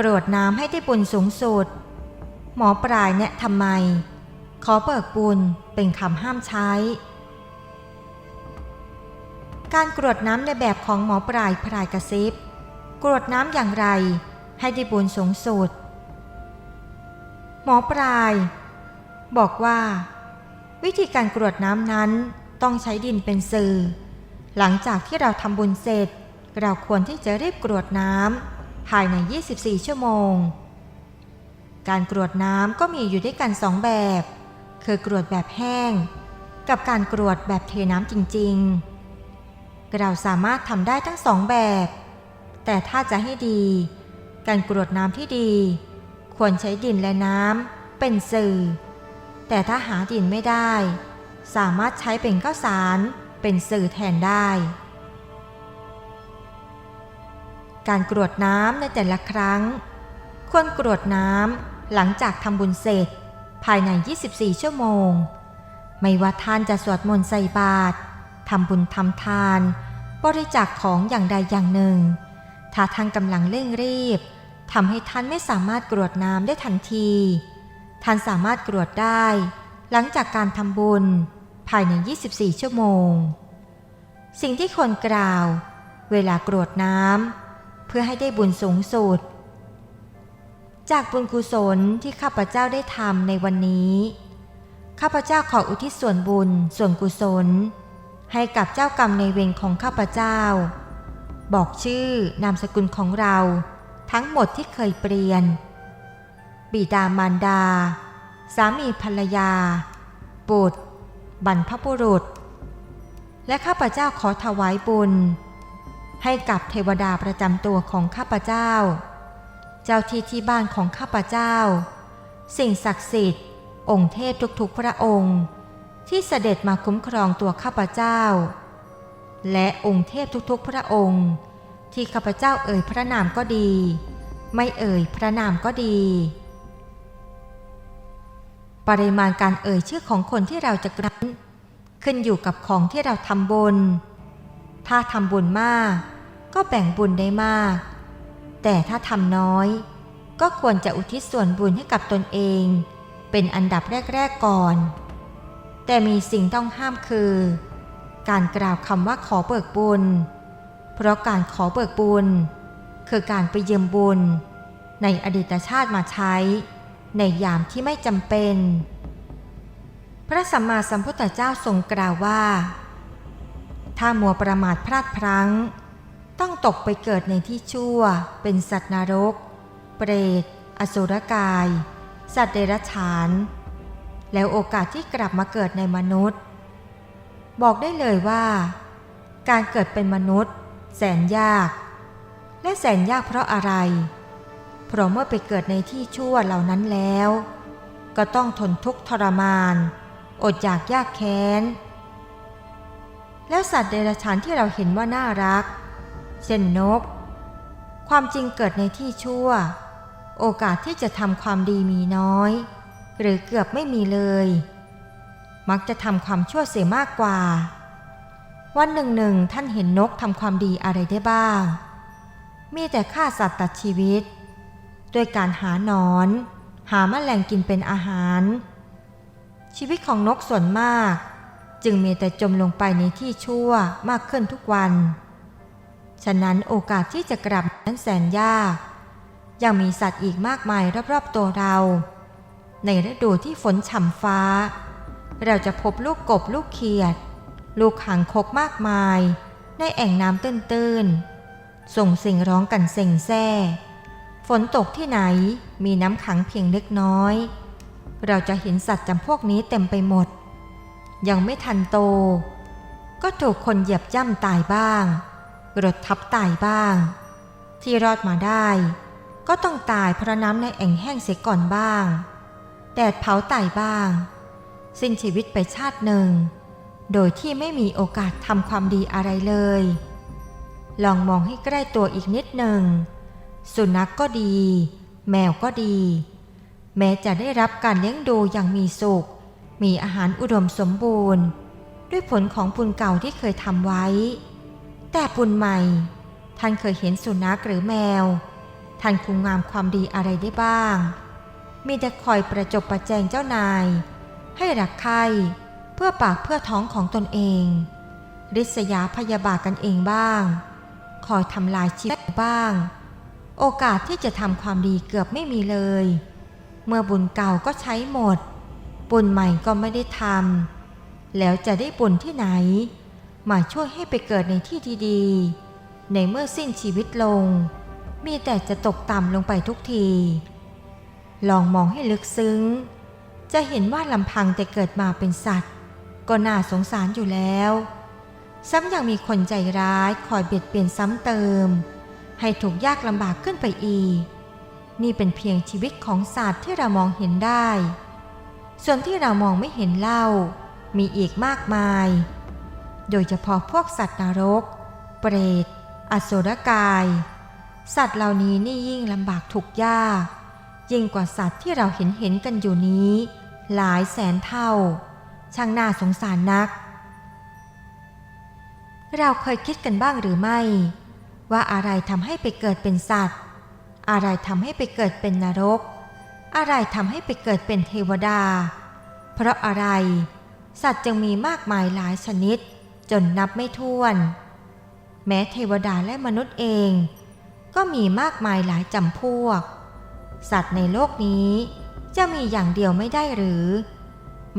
กรวดน้ำให้ได้บุญสูงสุด หมอปลายแนะทำไม ขอเบิกบุญเป็นคำห้ามใช้ การกรวดน้ำในแบบของหมอปลายพรายกระซิบ กรวดน้ำอย่างไรให้ได้บุญสูงสุด หมอปลาย บอกว่า วิธีการกรวดน้ำนั้นต้องใช้ดินเป็นสื่อ หลังจากที่เราทำบุญเสร็จ เราควรที่จะรีบกรวดน้ำ ภายใน 24 ชั่วโมง การกรวดน้ำก็มีอยู่ด้วยกันสองแบบ คือกรวดแบบแห้ง กับการกรวดแบบเทน้ำจริง ๆ เราสามารถทำได้ทั้งสองแบบ แต่ถ้าจะให้ดี การกรวดน้ำที่ดี ควรใช้ดินและน้ำเป็นสื่อ แต่ถ้าหาดินไม่ได้ สามารถใช้เป็นข้าวสารเป็นสื่อแทนได้ การกรวดน้ำในแต่ละครั้ง ควรกรวดน้ำหลังจากทำบุญเสร็จ ภายใน 24 ชั่วโมง ไม่ว่าท่านจะสวดมนต์ใส่บาตรทำบุญทำทาน บริจาคของอย่างใดอย่างหนึ่ง ถ้าท่านกำลังเร่งรีบทำให้ท่านไม่สามารถกรวดน้ำได้ทันที ท่านสามารถกรวดได้ หลังจากการทำบุญ ภายใน 24 ชั่วโมง สิ่งที่ควรกล่าว เวลากรวดน้ำ เพื่อให้ได้บุญสูงสุด จากบุญกุศลที่ข้าพเจ้าได้ทำในวันนี้ ข้าพเจ้าขออุทิศส่วนบุญส่วนกุศล ให้กับเจ้ากรรมในเวรของข้าพเจ้า บอกชื่อนามสกุลของเราทั้งหมดที่เคยเปลี่ยน บิดามารดา สามีภรรยา บุตร บรรพบุรุษ และข้าพเจ้าขอถวายบุญ ให้กับเทวดาประจำตัวของข้าพเจ้า เจ้าที่ที่บ้านของข้าพเจ้า สิ่งศักดิ์สิทธิ์ องค์เทพทุกๆพระองค์ ที่เสด็จมาคุ้มครองตัวข้าพเจ้า และองค์เทพทุกๆพระองค์ ที่ข้าพเจ้าเอ่ยพระนามก็ดี ไม่เอ่ยพระนามก็ดี ปริมาณการเอ่ยชื่อของคนที่เราจะกนั้นขึ้นอยู่กับของที่เราทำบุญ ถ้าทำบุญมาก ก็แบ่งบุญได้มาก แต่ถ้าทำน้อย ก็ควรจะอุทิศส่วนบุญให้กับตนเอง เป็นอันดับแรก ๆ ก่อน แต่มีสิ่งต้องห้ามคือ การกล่าวคำว่าขอเบิกบุญ เพราะการขอเบิกบุญ คือการไปยืมบุญ ในอดีตชาติมาใช้ ในยามที่ไม่จำเป็น พระสัมมาสัมพุทธเจ้าทรงกล่าวว่า ถ้ามัวประมาทพลาดพลั้ง ต้องตกไปเกิดในที่ชั่ว เป็นสัตว์นรก เปรต อสุรกาย สัตว์เดรัจฉาน แล้วโอกาสที่กลับมาเกิดในมนุษย์ บอกได้เลยว่า การเกิดเป็นมนุษย์ แสนยาก และแสนยากเพราะอะไร เพราะเมื่อไปเกิดในที่ชั่วเหล่านั้นแล้ว ก็ต้องทนทุกข์ทรมาน อดอยากยากแค้น แล้วสัตว์เดรัจฉานที่เราเห็นว่าน่ารัก เช่นนก ความจริงเกิดในที่ชั่ว โอกาสที่จะทำความดีมีน้อย หรือเกือบไม่มีเลย มักจะทำความชั่วเสียมากกว่า วันหนึ่งหนึ่งท่านเห็นนกทำความดีอะไรได้บ้าง มีแต่ฆ่าสัตว์ตัดชีวิตด้วยการหาหนอน หาแมลงกินเป็นอาหาร ชีวิตของนกส่วนมาก จึงมีแต่จมลงไปในที่ชั่วมากขึ้นทุกวัน ฉะนั้นโอกาสที่จะกลับนั้นแสนยาก ยังมีสัตว์อีกมากมายรอบๆตัวเรา ในฤดูที่ฝนฉ่ำฟ้า เราจะพบลูกกบลูกเขียด ลูกหางคกมากมาย ในแอ่งน้ำตื้นๆ ส่งเสียงร้องกันเซ็งแซ่ฝนตกที่ไหนมีน้ำขังเพียงเล็กน้อย เราจะเห็นสัตว์จำพวกนี้เต็มไปหมด ยังไม่ทันโต ก็ถูกคนเหยียบย่ำตายบ้าง รถทับตายบ้าง ที่รอดมาได้ ก็ต้องตายเพราะน้ำในแอ่งแห้งเสียก่อนบ้าง แดดเผาตายบ้าง สิ้นชีวิตไปชาติหนึ่ง โดยที่ไม่มีโอกาสทำความดีอะไรเลย ลองมองให้ใกล้ตัวอีกนิดหนึ่ง สุนัขกก็ดี แมวก็ดี แม้จะได้รับการเลี้ยงดูอย่างมีสุข มีอาหารอุดมสมบูรณ์ ด้วยผลของบุญเก่าที่เคยทำไว้ แต่บุญใหม่ ท่านเคยเห็นสุนัขหรือแมว ท่านคุงงามความดีอะไรได้บ้าง มีแต่คอยประจบประแจงเจ้านาย ให้รักใครเพื่อปากเพื่อท้องของตนเองริษยาพยาบาทกันเองบ้าง คอยทำลายชีวิตบ้าง โอกาสที่จะทำความดีเกือบไม่มีเลย เมื่อบุญเก่าก็ใช้หมด บุญใหม่ก็ไม่ได้ทำแล้วจะได้บุญที่ไหน มาช่วยให้ไปเกิดในที่ที่ดี ในเมื่อสิ้นชีวิตลง มีแต่จะตกต่ำลงไปทุกที ลองมองให้ลึกซึ้ง จะเห็นว่าลำพังแต่เกิดมาเป็นสัตว์ ก็น่าสงสารอยู่แล้ว ซ้ำยังมีคนใจร้ายคอยเบียดเบียนซ้ำเติม ให้ถูกยากลำบากขึ้นไปอีก นี่เป็นเพียงชีวิตของสัตว์ที่เรามองเห็นได้ ส่วนที่เรามองไม่เห็นเล่า มีอีกมากมาย โดยเฉพาะพวกสัตว์นรก เปรต อสุรกาย สัตว์เหล่านี้นี่ยิ่งลำบากทุกยาก ยิ่งกว่าสัตว์ที่เราเห็นเห็นกันอยู่นี้ หลายแสนเท่า ช่างน่าสงสารนัก เราเคยคิดกันบ้างหรือไม่ ว่าอะไรทำให้ไปเกิดเป็นสัตว์ อะไรทำให้ไปเกิดเป็นนรก อะไรทำให้ไปเกิดเป็นเทวดา เพราะอะไร สัตว์จึงมีมากมายหลายชนิด จนนับไม่ถ้วน แม้เทวดาและมนุษย์เอง ก็มีมากมายหลายจำพวก สัตว์ในโลกนี้ จะมีอย่างเดียวไม่ได้หรือ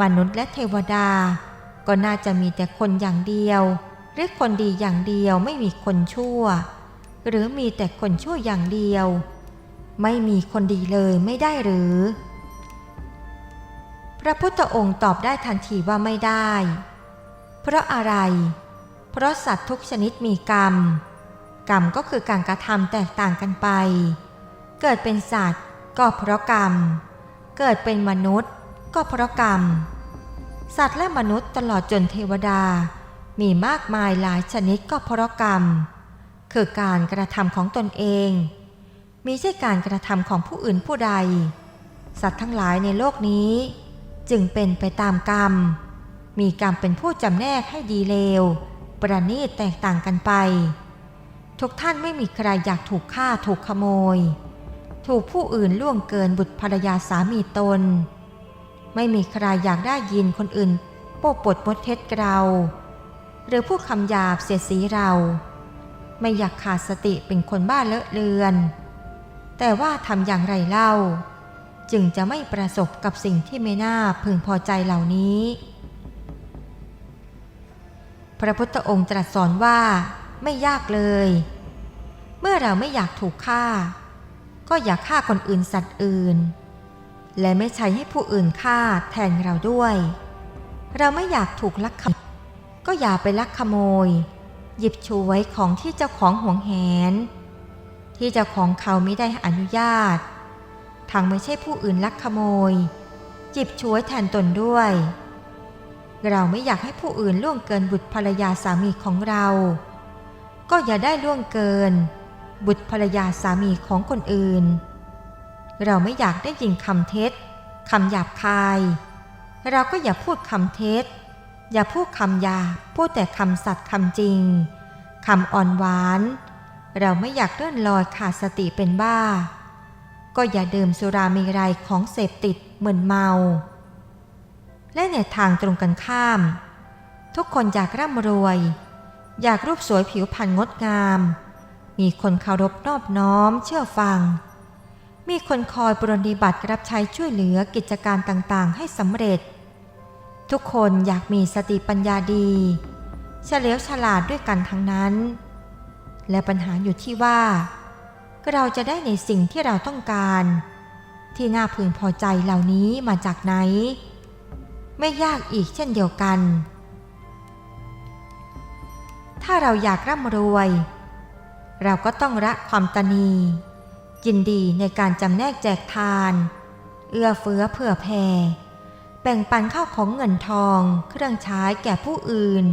มนุษย์และเทวดา ก็น่าจะมีแต่คนอย่างเดียว หรือคนดีอย่างเดียวไม่มีคนชั่ว หรือมีแต่คนชั่วอย่างเดียว ไม่มีคนดีเลยไม่ได้หรือ พระพุทธองค์ตอบได้ทันทีว่าไม่ได้ เพราะอะไร เพราะสัตว์ทุกชนิดมีกรรม กรรมก็คือการกระทำแตกต่างกันไป เกิดเป็นสัตว์ก็เพราะกรรม เกิดเป็นมนุษย์ก็เพราะกรรม สัตว์และมนุษย์ตลอดจนเทวดา มีมากมายหลายชนิดก็เพราะกรรม คือการกระทำของตนเอง มิใช่การกระทำของผู้อื่นผู้ใด สัตว์ทั้งหลายในโลกนี้ จึงเป็นไปตามกรรม มีกรรมเป็นผู้จำแนกให้ดีเลว ประณีตแตกต่างกันไป ทุกท่านไม่มีใครอยากถูกฆ่าถูกขโมย ถูกผู้อื่นล่วงเกินบุตรภรรยาสามีตน ไม่มีใครอยากได้ยินคนอื่น โป้ปดมดเท็จเราหรือผู้คำหยาบเสียสีเรา ไม่อยากขาดสติเป็นคนบ้าเลอะเลือน แต่ว่าทำอย่างไรเล่า จึงจะไม่ประสบกับสิ่งที่ไม่น่าพึงพอใจเหล่านี้ พระพุทธองค์ตรัสสอนว่าไม่ยากเลย เมื่อเราไม่อยากถูกฆ่า ก็อย่าฆ่าคนอื่นสัตว์อื่น และไม่ใช้ให้ผู้อื่นฆ่าแทนเราด้วย เราไม่อยากถูกลักขโมยก็อย่าไปลักขโมย หยิบฉวยของที่เจ้าของห่วงแหน ที่เจ้าของเขาไม่ได้อนุญาตทางไม่ใช่ผู้อื่นลักขโมยหยิบฉวยแทนตนด้วย เราไม่อยากให้ผู้อื่นล่วงเกินบุตรภรรยาสามีของเรา ก็อย่าได้ล่วงเกิน บุตรภรรยาสามีของคนอื่น เราไม่อยากได้ยินคำเท็จคำหยาบคาย เราก็อย่าพูดคำเท็จ อย่าพูดคำหยาบพูดแต่คำสัตย์คำจริงคำอ่อนหวาน เราไม่อยากเลื่อนลอยขาดสติเป็นบ้า ก็อย่าดื่มสุรามีไรของเสพติดเหมือนเมา และในทางตรงกันข้าม ทุกคนอยากร่ำรวย อยากรูปสวยผิวพรรณงดงาม มีคนเคารพนอบน้อมเชื่อฟัง มีคนคอยปรนิบัติรับใช้ช่วยเหลือกิจการต่างๆ ให้สำเร็จ ทุกคนอยากมีสติปัญญาดี เฉลียวฉลาดด้วยกันทั้งนั้น และปัญหาอยู่ที่ว่า เราจะได้ในสิ่งที่เราต้องการ ที่น่าพึงพอใจเหล่านี้มาจากไหน ไม่ยากอีกเช่นเดียวกัน ถ้าเราอยากร่ำรวย เราก็ต้องละความตนียินดีในการจำแนกแจกทาน เอื้อเฟื้อเผื่อแผ่แบ่งปันข้าวของเงินทองเครื่องใช้แก่ผู้อื่น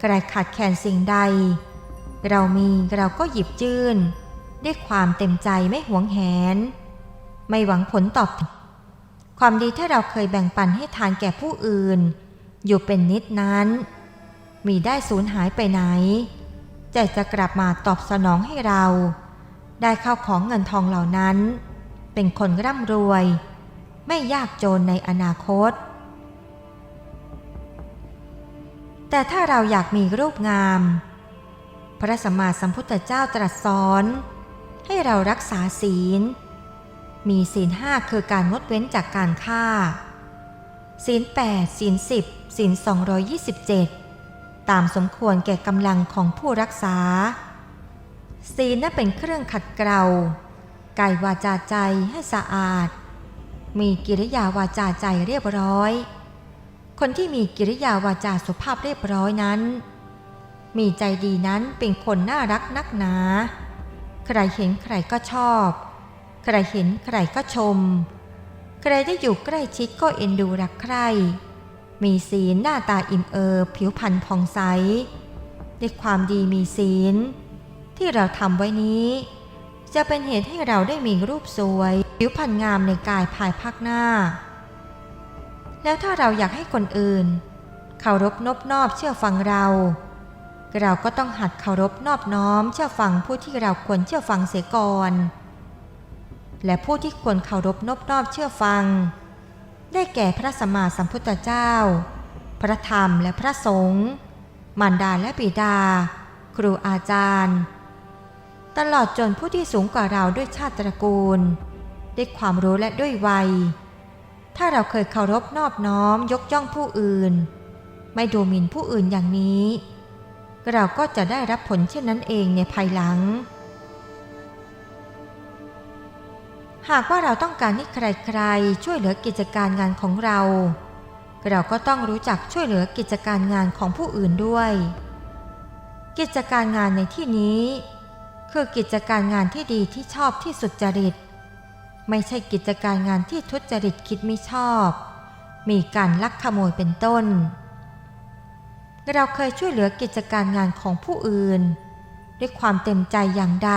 ใครขาดแคลนสิ่งใด เรามีเราก็หยิบยื่น ด้วยความเต็มใจไม่หวงแหน ไม่หวังผลตอบความดีที่เราเคยแบ่งปันให้ทานแก่ผู้อื่น อยู่เป็นนิดนั้น มีได้สูญหายไปไหนแต่จะกลับมาตอบสนองให้เรา ได้เข้าของเงินทองเหล่านั้น เป็นคนร่ำรวย ไม่ยากจนในอนาคต แต่ถ้าเราอยากมีรูปงาม พระสัมมาสัมพุทธเจ้าตรัสสอน ให้เรารักษาศีล มีศีลห้าคือการงดเว้นจากการฆ่า ศีลแปดศีลสิบศีล227 ตามสมควรแก่กำลังของผู้รักษา ศีลนั้นเป็นเครื่องขัดเกลากายวาจาใจให้สะอาด มีกิริยาวาจาใจเรียบร้อย คนที่มีกิริยาวาจาสุภาพเรียบร้อยนั้น มีใจดีนั้นเป็นคนน่ารักนักหนา ใครเห็นใครก็ชอบ ใครเห็นใครก็ชม ใครได้อยู่ใกล้ชิดก็เอ็นดูรักใคร มีศีลหน้าตาอิ่มเอิบผิวพรรณผ่องใสด้วยความดีมีศีล ที่เราทำไว้นี้ จะเป็นเหตุให้เราได้มีรูปสวย ผิวพรรณงามในกายภายภาคหน้า แล้วถ้าเราอยากให้คนอื่น เคารพนบนอบเชื่อฟังเรา เราก็ต้องหัดเคารพนอบน้อมเชื่อฟังผู้ที่เราควรเชื่อฟังเสียก่อน และผู้ที่ควรเคารพนอบนอบเชื่อฟัง ได้แก่พระสัมมาสัมพุทธเจ้า พระธรรมและพระสงฆ์มารดาและบิดา ครูอาจารย์ ตลอดจนผู้ที่สูงกว่าเราด้วยชาติตระกูล ด้วยความรู้และด้วยวัย ถ้าเราเคยเคารพนอบน้อมยกย่องผู้อื่น ไม่ดูหมิ่นผู้อื่นอย่างนี้ เราก็จะได้รับผลเช่นนั้นเองในภายหลัง หากว่าเราต้องการให้ใครๆ ช่วยเหลือกิจการงานของเรา เราก็ต้องรู้จักช่วยเหลือกิจการงานของผู้อื่นด้วย กิจการงานในที่นี้ คือกิจการงานที่ดีที่ชอบที่สุดจริต ไม่ใช่กิจการงานที่ทุจริตคิดไม่ชอบ มีการลักขโมยเป็นต้น เราเคยช่วยเหลือกิจการงานของผู้อื่น ด้วยความเต็มใจอย่างใด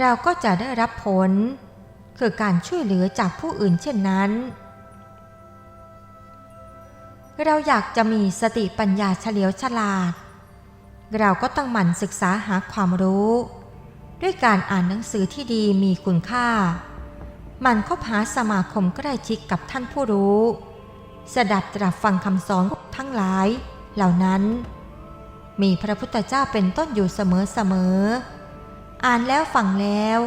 เราก็จะได้รับผล คือการช่วยเหลือจากผู้อื่นเช่นนั้น เราอยากจะมีสติปัญญาเฉลียวฉลาด เราก็ต้องหมั่นศึกษาหาความรู้ ด้วยการอ่านหนังสือที่ดีมีคุณค่า มันคบหาสมาคมใกล้ชิดกับท่านผู้รู้สดับตรับฟังคำสอนทั้งหลาย เหล่านั้น มีพระพุทธเจ้าเป็นต้นอยู่เสมอๆอ่านแล้วฟังแล้ว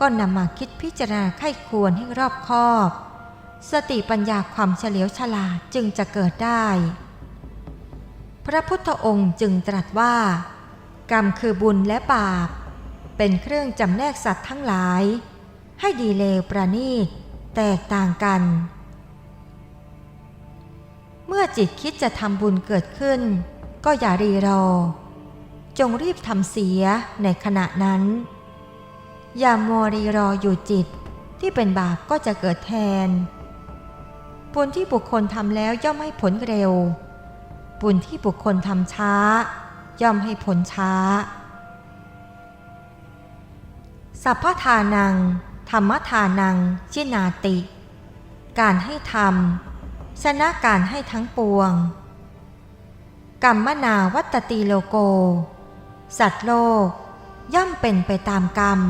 ก็นำมาคิดพิจารณาไข้ควรให้รอบคอบ สติปัญญาความเฉลียวฉลาดจึงจะเกิดได้ พระพุทธองค์จึงตรัสว่า กรรมคือบุญและบาป เป็นเครื่องจำแนกสัตว์ทั้งหลาย ให้ดีเลวประณีตแตกต่างกัน เมื่อจิตคิดจะทำบุญเกิดขึ้น ก็อย่ารีรอ จงรีบทำเสียในขณะนั้น อย่ามัวรีรออยู่จิตที่เป็นบาปก็จะเกิดแทน บุญที่บุคคลทำแล้วย่อมให้ผลเร็ว บุญที่บุคคลทำช้า ย่อมให้ผลช้า สัพพทานัง ธรรมทานัง ชินาติ การให้ทำ ชนะการให้ทั้งปวง กรรมนาวัตติโลโก สัตว์โลกย่อมเป็นไปตามกรรม